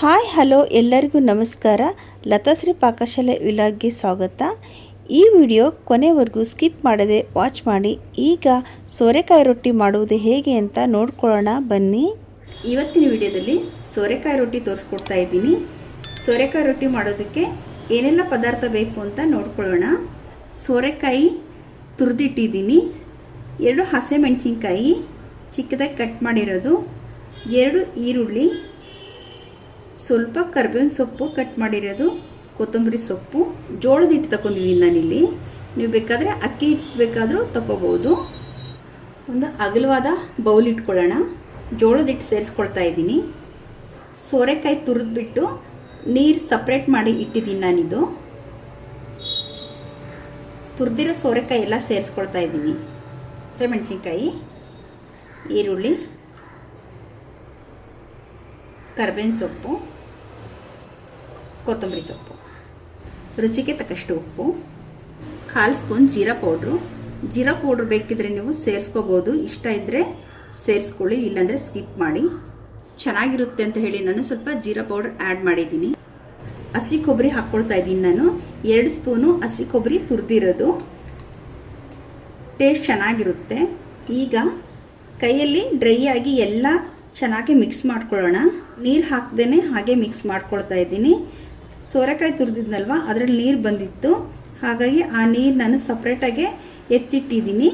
Hi, hello, ಎಲ್ಲರಿಗೂ ನಮಸ್ಕಾರ. ಲತಾಶ್ರೀ ಪಾಕಶಾಲೆ ವಿಲಾಗ್ಗೆ ಸ್ವಾಗತ. ಈ ವಿಡಿಯೋ ಕೊನೆವರೆಗೂ ಸ್ಕಿಪ್ ಮಾಡದೆ ವಾಚ್ ಮಾಡಿ. ಈಗ ಸೋರೆಕಾಯಿ ರೊಟ್ಟಿ ಮಾಡುವುದು ಹೇಗೆ ಅಂತ ನೋಡ್ಕೊಳ್ಳೋಣ, ಬನ್ನಿ. ಇವತ್ತಿನ ವಿಡಿಯೋದಲ್ಲಿ ಸೋರೆಕಾಯಿ ರೊಟ್ಟಿ ತೋರಿಸ್ಕೊಡ್ತಾ ಇದ್ದೀನಿ. ಸೋರೆಕಾಯಿ ರೊಟ್ಟಿ ಮಾಡೋದಕ್ಕೆ ಏನೆಲ್ಲ ಪದಾರ್ಥ ಬೇಕು ಅಂತ ನೋಡ್ಕೊಳ್ಳೋಣ. ಸೋರೆಕಾಯಿ ತುರಿದಿಟ್ಟಿದ್ದೀನಿ. ಎರಡು ಹಸಿಮೆಣಸಿನ್ಕಾಯಿ, ಚಿಕ್ಕದಾಗಿ ಕಟ್ ಮಾಡಿರೋದು. ಎರಡು ಈರುಳ್ಳಿ ಸ್ವಲ್ಪ ಕರ್ಬೇವಿನ ಸೊಪ್ಪು ಕಟ್ ಮಾಡಿರೋದು, ಕೊತ್ತಂಬರಿ ಸೊಪ್ಪು, ಜೋಳದ ಹಿಟ್ಟು ತಗೊಂಡಿದ್ದೀನಿ ನಾನಿಲ್ಲಿ. ನೀವು ಬೇಕಾದರೆ ಅಕ್ಕಿ ಹಿಟ್ಟು ಬೇಕಾದರೂ ತಗೋಬೋದು ಒಂದು ಅಗಲವಾದ ಬೌಲ್ ಇಟ್ಕೊಳ್ಳೋಣ. ಜೋಳದ ಹಿಟ್ಟು ಸೇರಿಸ್ಕೊಳ್ತಾ ಇದ್ದೀನಿ. ಸೋರೆಕಾಯಿ ತುರಿದ್ಬಿಟ್ಟು ನೀರು ಸಪ್ರೇಟ್ ಮಾಡಿ ಇಟ್ಟಿದ್ದೀನಿ ನಾನಿದು. ತುರಿದಿರೋ ಸೋರೆಕಾಯಿ ಎಲ್ಲ ಸೇರಿಸ್ಕೊಳ್ತಾ ಇದ್ದೀನಿ. ಹಸೆಮೆಣಸಿನ್ಕಾಯಿ ಈರುಳ್ಳಿ ಕರ್ಬೇವಿನ ಸೊಪ್ಪು, ಕೊತ್ತಂಬರಿ ಸೊಪ್ಪು, ರುಚಿಗೆ ತಕ್ಕಷ್ಟು ಉಪ್ಪು, ಕಾಲು ಸ್ಪೂನ್ ಜೀರಾ ಪೌಡ್ರು. ಜೀರಾ ಪೌಡ್ರ್ ಬೇಕಿದ್ರೆ ನೀವು ಸೇರಿಸ್ಕೋಬೋದು, ಇಷ್ಟ ಇದ್ದರೆ ಸೇರಿಸ್ಕೊಳ್ಳಿ, ಇಲ್ಲಾಂದರೆ ಸ್ಕಿಪ್ ಮಾಡಿ. ಚೆನ್ನಾಗಿರುತ್ತೆ ಅಂತ ಹೇಳಿ ನಾನು ಸ್ವಲ್ಪ ಜೀರಾ ಪೌಡ್ರ್ ಆ್ಯಡ್ ಮಾಡಿದ್ದೀನಿ. ಹಸಿ ಕೊಬ್ಬರಿ ಹಾಕ್ಕೊಳ್ತಾ ಇದ್ದೀನಿ ನಾನು. ಎರಡು ಸ್ಪೂನು ಹಸಿ ಕೊಬ್ಬರಿ ತುರಿದಿರೋದು. ಟೇಸ್ಟ್ ಚೆನ್ನಾಗಿರುತ್ತೆ. ಈಗ ಕೈಯಲ್ಲಿ ಡ್ರೈ ಆಗಿ ಎಲ್ಲ ಚೆನ್ನಾಗಿ ಮಿಕ್ಸ್ ಮಾಡ್ಕೊಳ್ಳೋಣ. ನೀರು ಹಾಕ್ದೇ ಹಾಗೆ ಮಿಕ್ಸ್ ಮಾಡ್ಕೊಳ್ತಾ ಇದ್ದೀನಿ. ಸೋರೆಕಾಯಿ ತುರಿದಿದ್ನಲ್ವ? ಅದರಲ್ಲಿ ನೀರು ಬಂದಿತ್ತು. ಹಾಗಾಗಿ ಆ ನೀರು ನಾನು ಸಪ್ರೇಟಾಗೆ ಎತ್ತಿಟ್ಟಿದ್ದೀನಿ.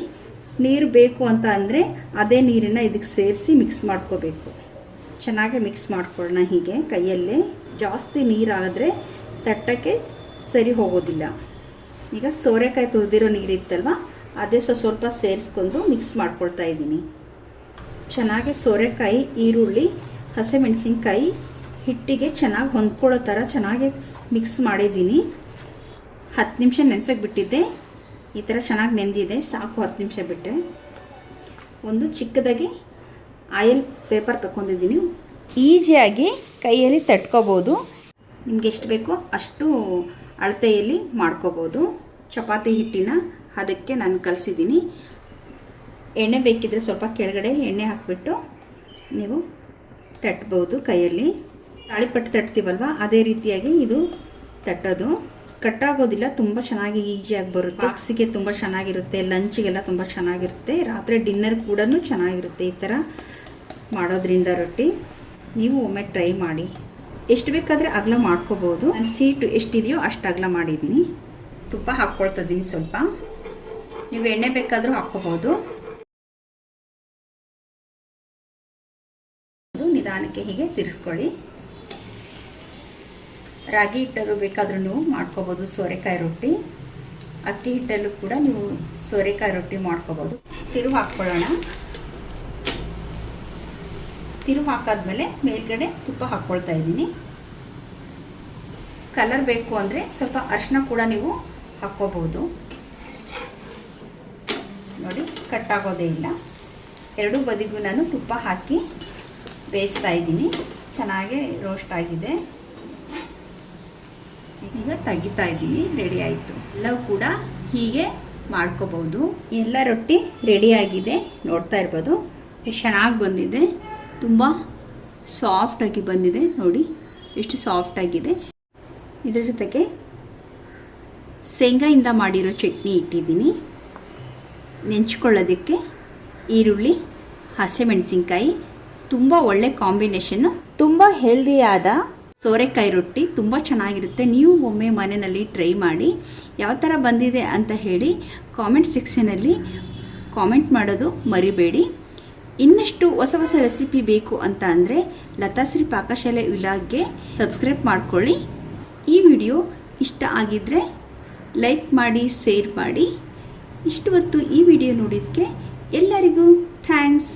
ನೀರು ಬೇಕು ಅಂತ ಅಂದರೆ ಅದೇ ನೀರನ್ನು ಇದಕ್ಕೆ ಸೇರಿಸಿ ಮಿಕ್ಸ್ ಮಾಡ್ಕೋಬೇಕು. ಚೆನ್ನಾಗಿ ಮಿಕ್ಸ್ ಮಾಡ್ಕೊಳ್ಳೋಣ ಹೀಗೆ ಕೈಯಲ್ಲೇ. ಜಾಸ್ತಿ ನೀರಾದರೆ ತಟ್ಟಕ್ಕೆ ಸರಿ ಹೋಗೋದಿಲ್ಲ. ಈಗ ಸೋರೆಕಾಯಿ ತುರಿದಿರೋ ನೀರಿತ್ತಲ್ವ ಅದೇ ಸ್ವಲ್ಪ ಸೇರಿಸ್ಕೊಂಡು ಮಿಕ್ಸ್ ಮಾಡ್ಕೊಳ್ತಾ ಇದ್ದೀನಿ. ಚೆನ್ನಾಗಿ ಸೋರೆಕಾಯಿ, ಈರುಳ್ಳಿ, ಹಸಿಮೆಣಸಿನ್ಕಾಯಿ ಹಿಟ್ಟಿಗೆ ಚೆನ್ನಾಗಿ ಹೊಂದ್ಕೊಳ್ಳೋ ಥರ ಚೆನ್ನಾಗಿ ಮಿಕ್ಸ್ ಮಾಡಿದ್ದೀನಿ. ಹತ್ತು ನಿಮಿಷ ನೆನೆಸೋಕೆ ಬಿಟ್ಟಿದ್ದೆ. ಈ ಥರ ಚೆನ್ನಾಗಿ ನೆಂದಿದೆ. ಸಾಕು ಹತ್ತು ನಿಮಿಷ ಬಿಟ್ಟೆ ಒಂದು ಚಿಕ್ಕದಾಗಿ ಆಯಿಲ್ ಪೇಪರ್ ತಗೊಂಡಿದ್ದೀನಿ ಈಜಿಯಾಗಿ ಕೈಯಲ್ಲಿ ತಟ್ಕೋಬೋದು. ನಿಮ್ಗೆ ಎಷ್ಟು ಬೇಕೋ ಅಷ್ಟು ಅಳತೆಯಲ್ಲಿ ಮಾಡ್ಕೋಬೋದು. ಚಪಾತಿ ಹಿಟ್ಟಿನ, ಅದಕ್ಕೆ ನಾನು ಕಲಿಸಿದ್ದೀನಿ. ಎಣ್ಣೆ ಬೇಕಿದ್ರೆ ಸ್ವಲ್ಪ ಕೆಳಗಡೆ ಎಣ್ಣೆ ಹಾಕಿಬಿಟ್ಟು ನೀವು ತಟ್ಬೋದು ಕೈಯಲ್ಲಿ. ತಾಳಿಪಟ್ಟು ತಟ್ತೀವಲ್ವ? ಅದೇ ರೀತಿಯಾಗಿ ಇದು ತಟ್ಟೋದು. ಕಟ್ಟಾಗೋದಿಲ್ಲ, ತುಂಬ ಚೆನ್ನಾಗಿ ಈಸಿಯಾಗಿ ಬರುತ್ತೆ. ಬಾಕ್ಸಿಗೆ ತುಂಬ ಚೆನ್ನಾಗಿರುತ್ತೆ, ಲಂಚಿಗೆಲ್ಲ ತುಂಬ ಚೆನ್ನಾಗಿರುತ್ತೆ. ರಾತ್ರಿ ಡಿನ್ನರ್ ಕೂಡ ಚೆನ್ನಾಗಿರುತ್ತೆ ಈ ಥರ ಮಾಡೋದ್ರಿಂದ ರೊಟ್ಟಿ. ನೀವು ಒಮ್ಮೆ ಟ್ರೈ ಮಾಡಿ. ಎಷ್ಟು ಬೇಕಾದರೆ ಅಗಲ ಮಾಡ್ಕೋಬೋದು. ನಾನು ಸೀಟು ಎಷ್ಟಿದೆಯೋ ಅಷ್ಟು ಅಗಲ ಮಾಡಿದ್ದೀನಿ. ತುಪ್ಪ ಹಾಕ್ಕೊಳ್ತಾ ಇದ್ದೀನಿ ಸ್ವಲ್ಪ. ನೀವು ಎಣ್ಣೆ ಬೇಕಾದರೂ ಹಾಕ್ಕೋಬೋದು. ನಿಧಾನಕ್ಕೆ ಹೀಗೆ ತಿರ್ಸ್ಕೊಳ್ಳಿ. ರಾಗಿ ಹಿಟ್ಟಲ್ಲೂ ಬೇಕಾದರೂ ನೀವು ಮಾಡ್ಕೋಬೋದು, ಸೋರೆಕಾಯಿ ರೊಟ್ಟಿ. ಅಕ್ಕಿ ಹಿಟ್ಟಲ್ಲೂ ಕೂಡ ನೀವು ಸೋರೆಕಾಯಿ ರೊಟ್ಟಿ ಮಾಡ್ಕೋಬೋದು. ತಿರುವು ಹಾಕ್ಕೊಳ್ಳೋಣ. ತಿರುವು ಹಾಕಾದ್ಮೇಲೆ ಮೇಲ್ಗಡೆ ತುಪ್ಪ ಹಾಕ್ಕೊಳ್ತಾ ಇದ್ದೀನಿ. ಕಲರ್ ಬೇಕು ಅಂದರೆ ಸ್ವಲ್ಪ ಅರಿಶಿನ ಕೂಡ ನೀವು ಹಾಕ್ಕೋಬೋದು. ನೋಡಿ ಕಟ್ಟಾಗೋದೇ ಇಲ್ಲ. ಎರಡೂ ಬದಿಗೂ ನಾನು ತುಪ್ಪ ಹಾಕಿ ಬೇಯಿಸ್ತಾ ಇದ್ದೀನಿ. ಚೆನ್ನಾಗೆ ರೋಸ್ಟ್ ಆಗಿದೆ. ಈಗ ತೆಗಿತಾ ಇದ್ದೀನಿ ರೆಡಿ ಆಯಿತು. ಎಲ್ಲವೂ ಕೂಡ ಹೀಗೆ ಮಾಡ್ಕೋಬೋದು ಎಲ್ಲ ರೊಟ್ಟಿ ರೆಡಿಯಾಗಿದೆ ನೋಡ್ತಾ ಇರ್ಬೋದು. ಎಷ್ಟು ಚೆನ್ನಾಗಿ ಬಂದಿದೆ. ತುಂಬ ಸಾಫ್ಟಾಗಿ ಬಂದಿದೆ. ನೋಡಿ, ಎಷ್ಟು ಸಾಫ್ಟಾಗಿದೆ ಇದ್ರ ಜೊತೆಗೆ ಶೇಂಗಾಯಿಂದ ಮಾಡಿರೋ ಚಟ್ನಿ ಇಟ್ಟಿದ್ದೀನಿ. ನೆಂಚ್ಕೊಳ್ಳೋದಕ್ಕೆ ಈರುಳ್ಳಿ, ಹಸಿಮೆಣಸಿನ್ಕಾಯಿ ತುಂಬ ಒಳ್ಳೆ ಕಾಂಬಿನೇಷನ್ನು ತುಂಬ ಹೆಲ್ದಿಯಾದ ಸೋರೆಕಾಯಿ ರೊಟ್ಟಿ ತುಂಬ ಚೆನ್ನಾಗಿರುತ್ತೆ. ನೀವು ಒಮ್ಮೆ ಮನೆಯಲ್ಲಿ ಟ್ರೈ ಮಾಡಿ, ಯಾವ ಥರ ಬಂದಿದೆ ಅಂತ ಹೇಳಿ ಕಾಮೆಂಟ್ ಸೆಕ್ಷನಲ್ಲಿ ಕಾಮೆಂಟ್ ಮಾಡೋದು ಮರಿಬೇಡಿ. ಇನ್ನಷ್ಟು ಹೊಸ ಹೊಸ ರೆಸಿಪಿ ಬೇಕು ಅಂತ ಅಂದರೆ ಲತಾಶ್ರೀ ಪಾಕಶಾಲೆ ವಿಲಾಗ್ಗೆ ಸಬ್ಸ್ಕ್ರೈಬ್ ಮಾಡ್ಕೊಳ್ಳಿ. ಈ ವಿಡಿಯೋ ಇಷ್ಟ ಆಗಿದ್ದರೆ ಲೈಕ್ ಮಾಡಿ ಶೇರ್ ಮಾಡಿ. ಇಷ್ಟು ಹೊತ್ತು ಈ ವಿಡಿಯೋ ನೋಡಿದ್ದಕ್ಕೆ ಎಲ್ಲರಿಗೂ ಥ್ಯಾಂಕ್ಸ್